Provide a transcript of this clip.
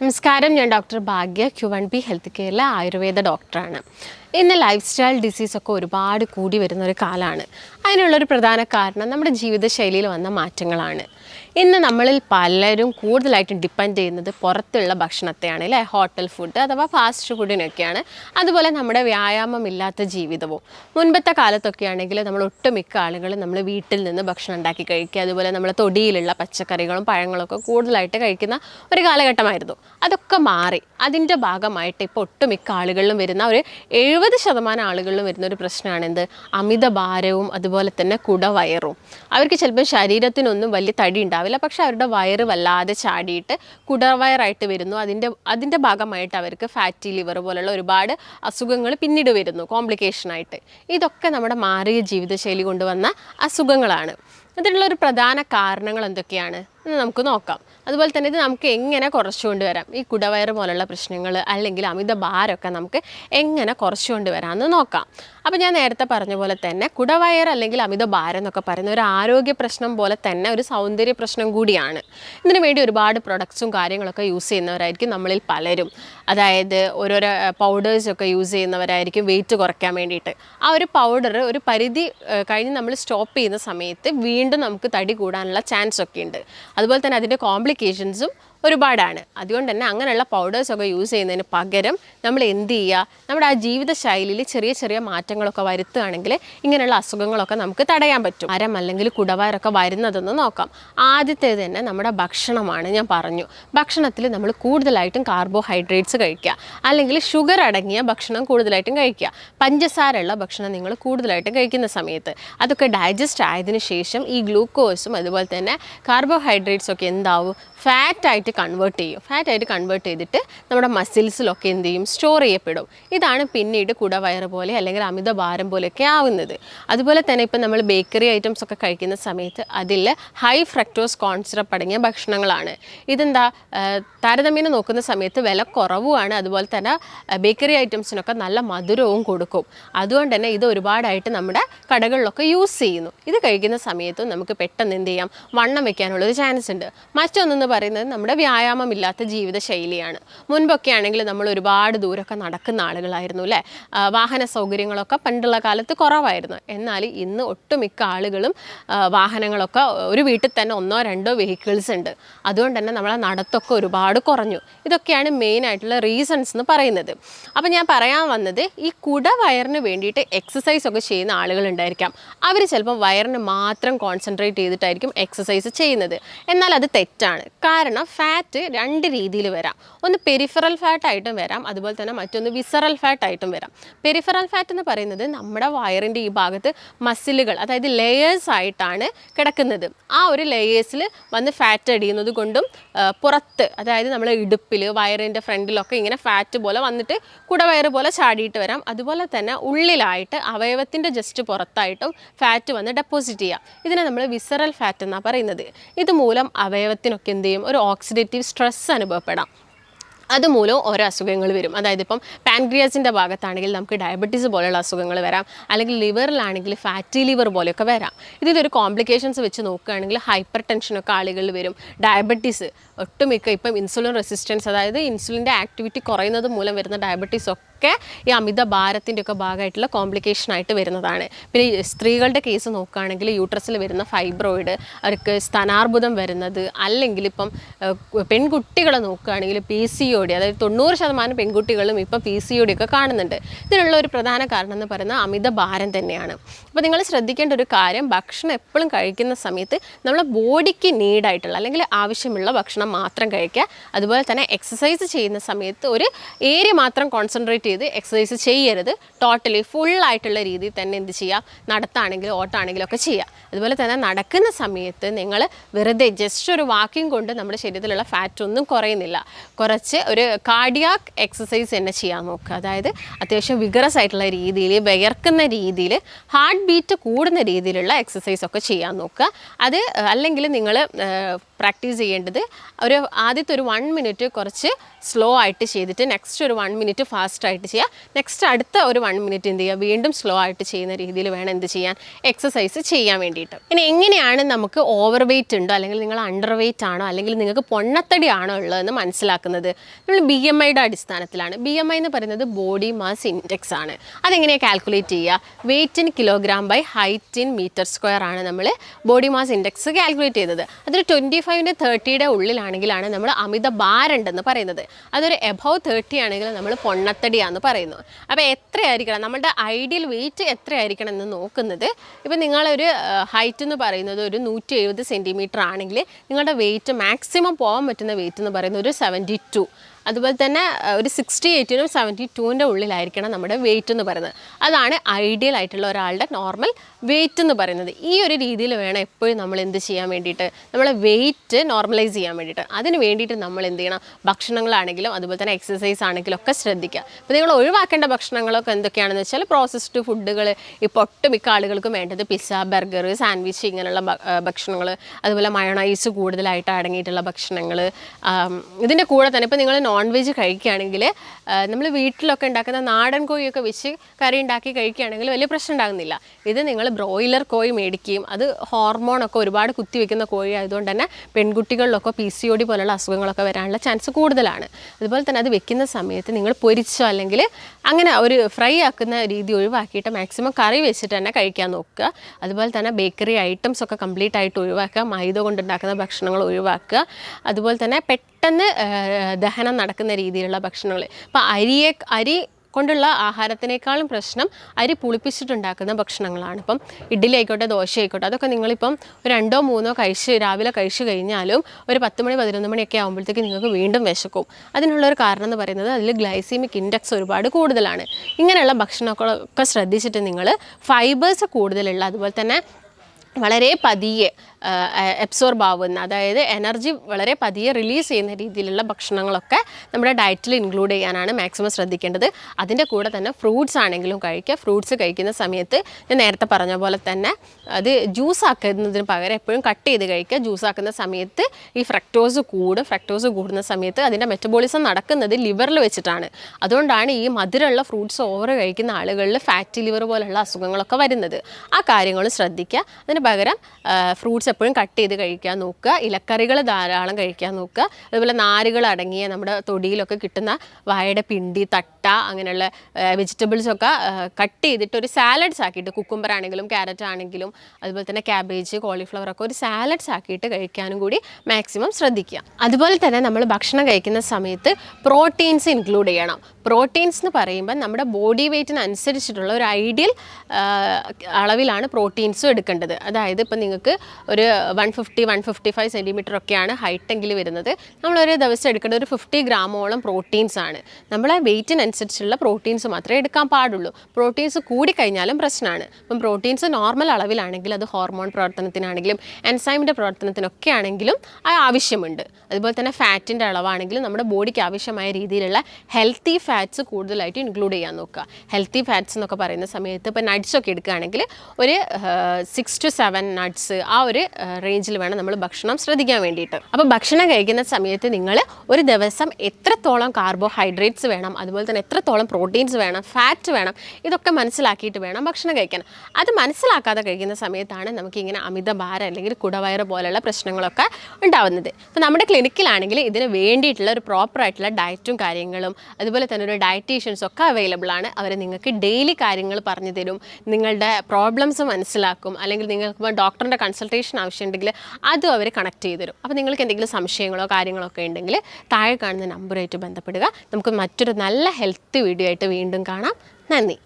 നമസ്കാരം ഞാൻ doctor Bhagya Q one B health കെയറിലെ Ayurveda ഡോക്ടറാണ്. ഇന്ന് ലൈഫ് സ്റ്റൈൽ ഡിസീസൊക്കെ ഒരുപാട് കൂടി വരുന്ന ഒരു കാലമാണ് അതിനുള്ളൊരു പ്രധാന കാരണം നമ്മുടെ ജീവിതശൈലിയിൽ വന്ന മാറ്റങ്ങളാണ്. ഇന്ന് നമ്മളിൽ പലരും കൂടുതലായിട്ടും ഡിപ്പെൻഡ് ചെയ്യുന്നത് പുറത്തുള്ള ഭക്ഷണത്തെയാണ് അല്ലേ? ഹോട്ടൽ ഫുഡ് അഥവാ ഫാസ്റ്റ് ഫുഡിനൊക്കെയാണ് അതുപോലെ നമ്മുടെ വ്യായാമം ഇല്ലാത്ത ജീവിതവും. മുൻപത്തെ കാലത്തൊക്കെ ആണെങ്കിൽ നമ്മൾ ഒട്ടുമിക്ക ആളുകളും നമ്മൾ വീട്ടിൽ നിന്ന് ഭക്ഷണം ഉണ്ടാക്കി കഴിക്കുക അതുപോലെ നമ്മൾ തൊടിയിലുള്ള പച്ചക്കറികളും പഴങ്ങളൊക്കെ കൂടുതലായിട്ട് കഴിക്കുന്ന ഒരു കാലഘട്ടമായിരുന്നു. അതൊക്കെ മാറി. അതിന്റെ ഭാഗമായിട്ട് ഇപ്പോൾ ഒട്ടുമിക്ക ആളുകളിലും വരുന്ന ഒരു എഴുപത് ശതമാനം ആളുകളിലും വരുന്ന ഒരു പ്രശ്നമാണ് എന്ത് അമിത ഭാരവും അതുപോലെ തന്നെ കുടവയറും. അവർക്ക് ചിലപ്പോൾ ശരീരത്തിനൊന്നും വലിയ തടി ഉണ്ടാവില്ല. പക്ഷെ അവരുടെ വയറ് വല്ലാതെ ചാടിയിട്ട് കുടവയറായിട്ട് വരുന്നു. അതിന്റെ അതിന്റെ ഭാഗമായിട്ട് അവർക്ക് ഫാറ്റി ലിവർ പോലുള്ള ഒരുപാട് അസുഖങ്ങൾ പിന്നീട് വരുന്നു. കോംപ്ലിക്കേഷനായിട്ട് ഇതൊക്കെ നമ്മുടെ മാറിയ ജീവിതശൈലി കൊണ്ടുവന്ന അസുഖങ്ങളാണ്. അതിനുള്ള ഒരു പ്രധാന കാരണങ്ങൾ എന്തൊക്കെയാണ്? എന്ന് നമുക്ക് നോക്കാം. അതുപോലെ തന്നെ ഇത് നമുക്ക് എങ്ങനെ കുറച്ചുകൊണ്ട് വരാം ഈ കുടവയർ പോലുള്ള പ്രശ്നങ്ങൾ അല്ലെങ്കിൽ അമിത ഭാരമൊക്കെ നമുക്ക് എങ്ങനെ കുറച്ചുകൊണ്ട് വരാമെന്ന് നോക്കാം. അപ്പോൾ ഞാൻ നേരത്തെ പറഞ്ഞ പോലെ തന്നെ കുടവയർ അല്ലെങ്കിൽ അമിത ഭാരം എന്നൊക്കെ പറയുന്ന ഒരു ആരോഗ്യ പ്രശ്നം പോലെ തന്നെ ഒരു സൗന്ദര്യ പ്രശ്നം കൂടിയാണ്. ഇതിനു വേണ്ടി ഒരുപാട് പ്രൊഡക്ട്സും കാര്യങ്ങളൊക്കെ യൂസ് ചെയ്യുന്നവരായിരിക്കും നമ്മളിൽ പലരും. അതായത് ഓരോരോ പൗഡേഴ്സൊക്കെ യൂസ് ചെയ്യുന്നവരായിരിക്കും വെയിറ്റ് കുറയ്ക്കാൻ വേണ്ടിയിട്ട്. ആ ഒരു പൗഡർ ഒരു പരിധി കഴിഞ്ഞ് നമ്മൾ സ്റ്റോപ്പ് ചെയ്യുന്ന സമയത്ത് വീണ്ടും നമുക്ക് തടി കൂടാനുള്ള ചാൻസ് ഒക്കെ ഉണ്ട്. അതുപോലെ തന്നെ അതിന്റെ കോംപ്ലിക്കേഷൻസും ഒരുപാടാണ്. അതുകൊണ്ട് തന്നെ അങ്ങനെയുള്ള പൗഡേഴ്സൊക്കെ യൂസ് ചെയ്യുന്നതിന് പകരം നമ്മൾ എന്ത് ചെയ്യുക? നമ്മുടെ ആ ജീവിത ശൈലിയിൽ ചെറിയ ചെറിയ മാറ്റങ്ങളൊക്കെ വരുത്തുകയാണെങ്കിൽ ഇങ്ങനെയുള്ള അസുഖങ്ങളൊക്കെ നമുക്ക് തടയാൻ പറ്റും. അരം അല്ലെങ്കിൽ കുടവാരൊക്കെ വരുന്നതെന്ന് നോക്കാം. ആദ്യത്തേത് തന്നെ നമ്മുടെ ഭക്ഷണമാണ് ഞാൻ പറഞ്ഞു. ഭക്ഷണത്തിൽ നമ്മൾ കൂടുതലായിട്ടും കാർബോഹൈഡ്രേറ്റ്സ് കഴിക്കുക. അല്ലെങ്കിൽ ഷുഗർ അടങ്ങിയ ഭക്ഷണം കൂടുതലായിട്ടും കഴിക്കുക. പഞ്ചസാരയുള്ള ഭക്ഷണം നിങ്ങൾ കൂടുതലായിട്ടും കഴിക്കുന്ന സമയത്ത്. അതൊക്കെ ഡൈജസ്റ്റ് ആയതിനു ശേഷം ഈ ഗ്ലൂക്കോസും അതുപോലെ തന്നെ കാർബോഹൈഡ്രേറ്റ്സ് ഒക്കെ എന്താവും? ഫാറ്റായിട്ട് കൺവേർട്ട് ചെയ്യും. ഫാറ്റായിട്ട് കൺവേർട്ട് ചെയ്തിട്ട് നമ്മുടെ മസിൽസിലൊക്കെ എന്ത് ചെയ്യും? സ്റ്റോർ ചെയ്യപ്പെടും. ഇതാണ് പിന്നീട് കുടവയറ് പോലെ അല്ലെങ്കിൽ അമിത ഭാരം പോലെയൊക്കെ ആവുന്നത്. അതുപോലെ തന്നെ ഇപ്പം നമ്മൾ ബേക്കറി ഐറ്റംസ് ഒക്കെ കഴിക്കുന്ന സമയത്ത് അതിൽ ഹൈ ഫ്രക്ടോസ് കോൺസിറപ്പ് അടങ്ങിയ ഭക്ഷണങ്ങളാണ്. ഇതെന്താ? താരതമ്യേന നോക്കുന്ന സമയത്ത് വില കുറവുമാണ്. അതുപോലെ തന്നെ ബേക്കറി ഐറ്റംസിനൊക്കെ നല്ല മധുരവും കൊടുക്കും. അതുകൊണ്ട് തന്നെ ഇത് ഒരുപാടായിട്ട് നമ്മുടെ കടകളിലൊക്കെ യൂസ് ചെയ്യുന്നു. ഇത് കഴിക്കുന്ന സമയത്തും നമുക്ക് പെട്ടെന്ന് എന്ത് ചെയ്യാം? വണ്ണം വെക്കാനുള്ളൊരു ചാൻസ് ഉണ്ട്. മറ്റൊന്നെന്ന് പറയുന്നത് നമ്മുടെ വ്യായാമമില്ലാത്ത ജീവിതശൈലിയാണ്. മുൻപൊക്കെ ആണെങ്കിൽ നമ്മൾ ഒരുപാട് ദൂരമൊക്കെ നടക്കുന്ന ആളുകളായിരുന്നു അല്ലേ? വാഹന സൗകര്യങ്ങളൊക്കെ പണ്ടുള്ള കാലത്ത് കുറവായിരുന്നു. എന്നാൽ ഇന്ന് ഒട്ടുമിക്ക ആളുകളും വാഹനങ്ങളൊക്കെ ഒരു വീട്ടിൽ തന്നെ ഒന്നോ രണ്ടോ വെഹിക്കിൾസ് ഉണ്ട്. അതുകൊണ്ട് തന്നെ നമ്മളെ നടത്തൊക്കെ ഒരുപാട് കുറഞ്ഞു. ഇതൊക്കെയാണ് മെയിൻ ആയിട്ടുള്ള റീസൺസ് എന്ന് പറയുന്നത്. അപ്പോൾ ഞാൻ പറയാൻ വന്നത് ഈ കുട വയറിന് വേണ്ടിയിട്ട് എക്സസൈസ് ഒക്കെ ചെയ്യുന്ന ആളുകൾ ഉണ്ടായിരിക്കാം. അവർ ചിലപ്പോൾ വയറിന് മാത്രം കോൺസെൻട്രേറ്റ് ചെയ്തിട്ടായിരിക്കും എക്സസൈസ് ചെയ്യുന്നത്. എന്നാൽ അത് തെറ്റാണ്. കാരണം ഫാറ്റ് രണ്ട് രീതിയിൽ വരാം. ഒന്ന് പെരിഫറൽ ഫാറ്റ് ആയിട്ടും വരാം അതുപോലെ തന്നെ മറ്റൊന്ന് വിസറൽ ഫാറ്റ് ആയിട്ടും വരാം. പെരിഫറൽ ഫാറ്റ് എന്ന് പറയുന്നത് നമ്മുടെ വയറിന്റെ ഈ ഭാഗത്ത് മസിലുകൾ അതായത് ലെയേഴ്സ് ആയിട്ടാണ് കിടക്കുന്നത്. ആ ഒരു ലെയേഴ്സിൽ വന്ന് ഫാറ്റ് അടിയുന്നത് കൊണ്ടും പുറത്ത് അതായത് നമ്മളെ ഇടുപ്പിൽ വയറിന്റെ ഫ്രണ്ടിലൊക്കെ ഇങ്ങനെ ഫാറ്റ് പോലെ വന്നിട്ട് കുടവയറ് പോലെ ചാടിയിട്ട് വരാം. അതുപോലെ തന്നെ ഉള്ളിലായിട്ട് അവയവത്തിന്റെ ജസ്റ്റ് പുറത്തായിട്ടും ഫാറ്റ് വന്ന് ഡെപ്പോസിറ്റ് ചെയ്യാം. ഇതിനെ നമ്മൾ വിസറൽ ഫാറ്റ് എന്നാണ് പറയുന്നത്. ഇതുമൂലം അവയവത്തിനൊക്കെ എന്ത് ചെയ്യും? ഒരു ഓക്സിഡേറ്റീവ് സ്ട്രെസ് അനുഭവപ്പെടാം. അതുമൂലം ഓരോ അസുഖങ്ങൾ വരും. അതായത് ഇപ്പം പാൻക്രിയാസിന്റെ ഭാഗത്താണെങ്കിൽ നമുക്ക് ഡയബറ്റീസ് പോലെയുള്ള അസുഖങ്ങൾ വരാം. അല്ലെങ്കിൽ ലിവറിലാണെങ്കിൽ ഫാറ്റി ലിവർ പോലെയൊക്കെ വരാം. ഇതിലൊരു കോംപ്ലിക്കേഷൻസ് വെച്ച് നോക്കുകയാണെങ്കിൽ ഹൈപ്പർ ടെൻഷനൊക്കെ ആളുകളിൽ വരും. ഡയബറ്റീസ് ഒട്ടുമിക്ക ഇപ്പം ഇൻസുലിൻ റെസിസ്റ്റൻസ് അതായത് ഇൻസുലിന്റെ ആക്ടിവിറ്റി കുറയുന്നത് മൂലം വരുന്ന ഡയബറ്റീസ് ഒക്കെ ഈ അമിത ഭാരത്തിന്റെ ഒക്കെ ഭാഗമായിട്ടുള്ള കോംപ്ലിക്കേഷൻ ആയിട്ട് വരുന്നതാണ്. പിന്നെ സ്ത്രീകളുടെ കേസ് നോക്കുകയാണെങ്കിൽ യൂട്രസിൽ വരുന്ന ഫൈബ്രോയിഡ് അവർക്ക് സ്ഥാനാർബുദം വരുന്നത് അല്ലെങ്കിൽ ഇപ്പം പെൺകുട്ടികളെ നോക്കുകയാണെങ്കിൽ പി സി ഒ ഡി അതായത് തൊണ്ണൂറ് ശതമാനം പെൺകുട്ടികളും ഇപ്പം പി സി ഒ ഡി ഒക്കെ കാണുന്നുണ്ട്. ഇതിനുള്ള ഒരു പ്രധാന കാരണം എന്ന് പറയുന്നത് അമിത ഭാരം തന്നെയാണ്. അപ്പോൾ നിങ്ങൾ ശ്രദ്ധിക്കേണ്ട ഒരു കാര്യം ഭക്ഷണം എപ്പോഴും കഴിക്കുന്ന സമയത്ത് നമ്മളെ ബോഡിക്ക് നീഡായിട്ടുള്ള അല്ലെങ്കിൽ ആവശ്യമുള്ള ഭക്ഷണം മാത്രം കഴിക്കുക. അതുപോലെ തന്നെ എക്സസൈസ് ചെയ്യുന്ന സമയത്ത് ഒരു ഏരിയ മാത്രം കോൺസെൻട്രേറ്റ് ചെയ്ത് എക്സസൈസ് ചെയ്യരുത്. ടോട്ടലി ഫുള്ളായിട്ടുള്ള രീതിയിൽ തന്നെ എന്ത് ചെയ്യുക? നടത്താണെങ്കിലും ഓട്ടാണെങ്കിലും ഒക്കെ ചെയ്യുക. അതുപോലെ തന്നെ നടക്കുന്ന സമയത്ത് നിങ്ങൾ വെറുതെ ജസ്റ്റ് ഒരു വാക്കിംഗ് കൊണ്ട് നമ്മുടെ ശരീരത്തിലുള്ള ഫാറ്റ് ഒന്നും കുറയുന്നില്ല. കുറച്ച് ഒരു കാർഡിയാക് എക്സസൈസ് തന്നെ ചെയ്യാൻ നോക്കുക. അതായത് അത്യാവശ്യം വിഗറസ് ആയിട്ടുള്ള രീതിയിൽ വിയർക്കുന്ന രീതിയിൽ ഹാർട്ട് ബീറ്റ് കൂടുന്ന രീതിയിലുള്ള എക്സസൈസ് ഒക്കെ ചെയ്യാൻ നോക്കുക. അത് അല്ലെങ്കിൽ നിങ്ങൾ പ്രാക്ടീസ് ചെയ്യേണ്ടത്. ഒരു ആദ്യത്തെ ഒരു വൺ മിനിറ്റ് കുറച്ച് സ്ലോ ആയിട്ട് ചെയ്തിട്ട് നെക്സ്റ്റ് ഒരു വൺ മിനിറ്റ് ഫാസ്റ്റ് ആയിട്ട് ചെയ്യുക നെക്സ്റ്റ് അടുത്ത ഒരു വൺ മിനിറ്റ് എന്ത് ചെയ്യുക വീണ്ടും സ്ലോ ആയിട്ട് ചെയ്യുന്ന രീതിയിൽ വേണം എന്ത് ചെയ്യാൻ? എക്സസൈസ് ചെയ്യാൻ വേണ്ടിയിട്ട്. ഇനി എങ്ങനെയാണ് നമുക്ക് ഓവർ വെയിറ്റ് ഉണ്ടോ? അല്ലെങ്കിൽ നിങ്ങൾ അണ്ടർ വെയിറ്റ് ആണോ? അല്ലെങ്കിൽ നിങ്ങൾക്ക് പൊണ്ണത്തടി ആണോ ഉള്ളതെന്ന് മനസ്സിലാക്കുന്നത്? നമ്മൾ ബി എം ഐയുടെ അടിസ്ഥാനത്തിലാണ്. ബി എം ഐ എന്ന് പറയുന്നത് ബോഡി മാസ് ഇൻഡെക്സ് ആണ്. അതെങ്ങനെയാണ് കാൽക്കുലേറ്റ് ചെയ്യുക? Weight in kilogram by height in metre square ആണ് നമ്മൾ ബോഡി മാസ് ഇൻഡെക്സ് കാൽക്കുലേറ്റ് ചെയ്തത് അതൊരു ട്വന്റി ഫൈവിന്റെ തേർട്ടിയുടെ ഉള്ളിലാണെങ്കിലാണ് നമ്മൾ അമിത ഭാരമുണ്ടെന്ന് പറയുന്നത്. അതൊരു എബവ് തേർട്ടി ആണെങ്കിൽ നമ്മൾ പൊണ്ണത്തടിയാന്ന് പറയുന്നു. അപ്പോൾ എത്രയായിരിക്കണം? നമ്മളുടെ ഐഡിയൽ വെയിറ്റ് എത്രയായിരിക്കണം എന്ന് നോക്കുന്നത്? ഇപ്പം നിങ്ങളൊരു ഹൈറ്റ് എന്ന് പറയുന്നത് ഒരു നൂറ്റി എഴുപത് സെന്റിമീറ്റർ ആണെങ്കിൽ നിങ്ങളുടെ വെയിറ്റ് മാക്സിമം പോകാൻ പറ്റുന്ന വെയിറ്റ് എന്ന് പറയുന്നത് ഒരു സെവന്റി ടു അതുപോലെ തന്നെ ഒരു സിക്സ്റ്റി എയ്റ്റിനും സെവന്റി ടുവിന്റെ ഉള്ളിലായിരിക്കണം നമ്മുടെ വെയിറ്റ് എന്ന് പറയുന്നത്. അതാണ് ഐഡിയൽ ആയിട്ടുള്ള ഒരാളുടെ നോർമൽ വെയിറ്റ് എന്ന് പറയുന്നത്. ഈ ഒരു രീതിയിൽ വേണം എപ്പോഴും നമ്മൾ എന്ത് ചെയ്യാൻ വേണ്ടിയിട്ട് നമ്മളെ വെയിറ്റ് നോർമലൈസ് ചെയ്യാൻ വേണ്ടിയിട്ട്. അതിന് വേണ്ടിയിട്ട് നമ്മൾ എന്ത് ചെയ്യണം? ഭക്ഷണങ്ങളാണെങ്കിലും അതുപോലെ തന്നെ എക്സസൈസ് ആണെങ്കിലും ഒക്കെ ശ്രദ്ധിക്കുക. അപ്പോൾ നിങ്ങൾ ഒഴിവാക്കേണ്ട ഭക്ഷണങ്ങളൊക്കെ എന്തൊക്കെയാണെന്ന് വെച്ചാൽ പ്രോസസ്ഡ് ഫുഡുകൾ ഇപ്പോൾ ഒട്ടുമിക്ക ആളുകൾക്കും വേണ്ടത് പിസ്സ ബർഗർ സാൻഡ്വിച്ച് ഇങ്ങനെയുള്ള ഭക്ഷണങ്ങൾ അതുപോലെ മയണൈസ് കൂടുതലായിട്ട് അടങ്ങിയിട്ടുള്ള ഭക്ഷണങ്ങൾ ഇതിന്റെ കൂടെ തന്നെ ഇപ്പോൾ നിങ്ങൾ നോൺ വെജ് കഴിക്കുകയാണെങ്കിൽ നമ്മൾ വീട്ടിലൊക്കെ ഉണ്ടാക്കുന്ന നാടൻ കോഴിയൊക്കെ വെച്ച് കറി ഉണ്ടാക്കി കഴിക്കുകയാണെങ്കിൽ വലിയ പ്രശ്നം ഉണ്ടാകുന്നില്ല. ഇത് നിങ്ങൾ ബ്രോയിലർ കോഴി മേടിക്കുകയും അത് ഹോർമോണൊക്കെ ഒരുപാട് കുത്തിവെക്കുന്ന കോഴി ആയതുകൊണ്ട് തന്നെ പെൺകുട്ടികളിലൊക്കെ പി സി ഒ ഡി പോലുള്ള അസുഖങ്ങളൊക്കെ വരാനുള്ള ചാൻസ് കൂടുതലാണ്. അതുപോലെ തന്നെ അത് വെക്കുന്ന സമയത്ത് നിങ്ങൾ പൊരിച്ചോ അല്ലെങ്കിൽ അങ്ങനെ ഒരു ഫ്രൈ ആക്കുന്ന രീതി ഒഴിവാക്കിയിട്ട് മാക്സിമം കറി വെച്ചിട്ട് തന്നെ കഴിക്കാൻ നോക്കുക. അതുപോലെ തന്നെ ബേക്കറി ഐറ്റംസ് ഒക്കെ കംപ്ലീറ്റ് ആയിട്ട് ഒഴിവാക്കുക. മൈദ കൊണ്ടുണ്ടാക്കുന്ന ഭക്ഷണങ്ങൾ ഒഴിവാക്കുക. അതുപോലെ തന്നെ ആ, ദഹനം നടക്കുന്ന രീതിയിലുള്ള ഭക്ഷണങ്ങൾ. ഇപ്പോൾ അരിയെ അരി കൊണ്ടുള്ള ആഹാരത്തിനേക്കാളും പ്രശ്നം അരി പുളിപ്പിച്ചിട്ടുണ്ടാക്കുന്ന ഭക്ഷണങ്ങളാണ്. ഇപ്പം ഇഡ്ഡലി ആയിക്കോട്ടെ ദോശ ആയിക്കോട്ടെ അതൊക്കെ നിങ്ങളിപ്പം രണ്ടോ മൂന്നോ കഴിച്ച് രാവിലെ കഴിച്ചു കഴിഞ്ഞാലും ഒരു പത്ത് മണി പതിനൊന്ന് മണിയൊക്കെ ആകുമ്പോഴത്തേക്ക് നിങ്ങൾക്ക് വീണ്ടും വിശക്കും. അതിനുള്ള ഒരു കാരണം എന്ന് പറയുന്നത് അതിൽ ഗ്ലൈസീമിക് ഇൻഡെക്സ് ഒരുപാട് കൂടുതലാണ്. ഇങ്ങനെയുള്ള ഭക്ഷണമൊക്കെ ശ്രദ്ധിച്ചിട്ട് നിങ്ങൾ ഫൈബേഴ്സ് കൂടുതലുള്ള അതുപോലെ തന്നെ വളരെ പതിയെ എബ്സോർബ് ആവുന്ന അതായത് എനർജി വളരെ പതിയെ റിലീസ് ചെയ്യുന്ന രീതിയിലുള്ള ഭക്ഷണങ്ങളൊക്കെ നമ്മുടെ ഡയറ്റിൽ ഇൻക്ലൂഡ് ചെയ്യാനാണ് മാക്സിമം ശ്രദ്ധിക്കേണ്ടത്. അതിന്റെ കൂടെ തന്നെ ഫ്രൂട്ട്സ് ആണെങ്കിലും കഴിക്കുക ഫ്രൂട്ട്സ് കഴിക്കുന്ന സമയത്ത് ഞാൻ നേരത്തെ പറഞ്ഞ പോലെ തന്നെ അത് ജ്യൂസ് ആക്കുന്നതിന് പകരം എപ്പോഴും കട്ട് ചെയ്ത് കഴിക്കുക. ജ്യൂസ് ആക്കുന്ന സമയത്ത് ഈ ഫ്രക്ടോസ് കൂടും. ഫ്രക്ടോസ് കൂടുന്ന സമയത്ത് അതിന്റെ മെറ്റബോളിസം നടക്കുന്നത് ലിവറിൽ വെച്ചിട്ടാണ്. അതുകൊണ്ടാണ് ഈ മധുരമുള്ള ഫ്രൂട്ട്സ് ഓവർ കഴിക്കുന്ന ആളുകളിൽ ഫാറ്റി ലിവർ പോലുള്ള അസുഖങ്ങളൊക്കെ വരുന്നത്. ആ കാര്യങ്ങൾ ശ്രദ്ധിക്കുക. അതിന് പകരം ഫ്രൂട്ട്സ് എപ്പോഴും കട്ട് ചെയ്ത് കഴിക്കാൻ നോക്കുക. ഇലക്കറികൾ ധാരാളം കഴിക്കാൻ നോക്കുക. അതുപോലെ നാരുകൾ അടങ്ങിയ നമ്മുടെ തൊടിയിലൊക്കെ കിട്ടുന്ന വാഴയുടെ പിണ്ടി തട്ട അങ്ങനെയുള്ള വെജിറ്റബിൾസ് ഒക്കെ കട്ട് ചെയ്തിട്ട് ഒരു സാലഡ്സ് ആക്കിയിട്ട് കുക്കുംബർ ആണെങ്കിലും ക്യാരറ്റ് ആണെങ്കിലും അതുപോലെ തന്നെ ക്യാബേജ് കോളിഫ്ലവർ ഒക്കെ ഒരു സാലഡ്സ് ആക്കിയിട്ട് കഴിക്കാനും കൂടി മാക്സിമം ശ്രദ്ധിക്കുക. അതുപോലെ തന്നെ നമ്മൾ ഭക്ഷണം കഴിക്കുന്ന സമയത്ത് പ്രോട്ടീൻസ് ഇൻക്ലൂഡ് ചെയ്യണം. പ്രോട്ടീൻസ് എന്ന് പറയുമ്പോൾ നമ്മുടെ ബോഡി വെയ്റ്റിനനുസരിച്ചിട്ടുള്ള ഒരു ഐഡിയൽ അളവിലാണ് പ്രോട്ടീൻസും എടുക്കേണ്ടത്. അതായത് ഇപ്പം നിങ്ങൾക്ക് ഒരു one fifty one fifty five centimetre ഒക്കെയാണ് ഹൈറ്റെങ്കിൽ വരുന്നത്. നമ്മളൊരു ദിവസം എടുക്കേണ്ട ഒരു ഫിഫ്റ്റി ഗ്രാമോളം പ്രോട്ടീൻസ് ആണ്. നമ്മളെ വെയ്റ്റിനനുസരിച്ചുള്ള പ്രോട്ടീൻസ് മാത്രമേ എടുക്കാൻ പാടുള്ളൂ. പ്രോട്ടീൻസ് കൂടിക്കഴിഞ്ഞാലും പ്രശ്നമാണ് അപ്പം പ്രോട്ടീൻസ് നോർമൽ അളവിലാണെങ്കിൽ അത് ഹോർമോൺ പ്രവർത്തനത്തിനാണെങ്കിലും എൻസൈമിന്റെ പ്രവർത്തനത്തിനൊക്കെ ആണെങ്കിലും അത് ആവശ്യമുണ്ട്. അതുപോലെ തന്നെ ഫാറ്റിന്റെ അളവാണെങ്കിലും നമ്മുടെ ബോഡിക്ക് ആവശ്യമായ രീതിയിലുള്ള ഹെൽത്തി ഫാറ്റ്സ് കൂടുതലായിട്ട് ഇൻക്ലൂഡ് ചെയ്യാൻ നോക്കുക. ഹെൽത്തി ഫാറ്റ്സ് എന്നൊക്കെ പറയുന്ന സമയത്ത് ഇപ്പോൾ നട്ട്സ് ഒക്കെ എടുക്കുകയാണെങ്കിൽ ഒരു സിക്സ് ടു സെവൻ നട്ട്സ് ആ ഒരു റേഞ്ചിൽ വേണം നമ്മൾ ഭക്ഷണം ശ്രദ്ധിക്കാൻ വേണ്ടിയിട്ട്. അപ്പോൾ ഭക്ഷണം കഴിക്കുന്ന സമയത്ത് നിങ്ങൾ ഒരു ദിവസം എത്രത്തോളം കാർബോഹൈഡ്രേറ്റ്സ് വേണം അതുപോലെ തന്നെ എത്രത്തോളം പ്രോട്ടീൻസ് വേണം ഫാറ്റ് വേണം ഇതൊക്കെ മനസ്സിലാക്കിയിട്ട് വേണം ഭക്ഷണം കഴിക്കാൻ. അത് മനസ്സിലാക്കാതെ കഴിക്കുന്ന സമയത്താണ് നമുക്ക് നമുക്കിങ്ങനെ അമിതഭാരം അല്ലെങ്കിൽ കുടവയറ് പോലെയുള്ള പ്രശ്നങ്ങളൊക്കെ ഉണ്ടാവുന്നത്. അപ്പോൾ നമ്മുടെ ക്ലിനിക്കിലാണെങ്കിൽ ഇതിന് വേണ്ടിയിട്ടുള്ള ഒരു പ്രോപ്പർ ആയിട്ടുള്ള ഡയറ്റും കാര്യങ്ങളും അതുപോലെ തന്നെ ഒരു ഡയറ്റീഷ്യൻസ് ഒക്കെ അവൈലബിൾ ആണ്. അവർ നിങ്ങൾക്ക് ഡെയിലി കാര്യങ്ങൾ പറഞ്ഞു തരും. നിങ്ങളുടെ പ്രോബ്ലംസ് മനസ്സിലാക്കും. അല്ലെങ്കിൽ നിങ്ങൾക്ക് ഡോക്ടറിന്റെ കൺസൾട്ടേഷൻ ആവശ്യമുണ്ടെങ്കിൽ അതും അവർ കണക്ട് ചെയ്തു തരും അപ്പോൾ നിങ്ങൾക്ക് എന്തെങ്കിലും സംശയങ്ങളോ കാര്യങ്ങളോ ഒക്കെ ഉണ്ടെങ്കിൽ താഴെ കാണുന്ന നമ്പറുമായിട്ട് ബന്ധപ്പെടുക. നമുക്ക് മറ്റൊരു നല്ല ഹെൽത്ത് വീഡിയോ ആയിട്ട് വീണ്ടും കാണാം. നന്ദി.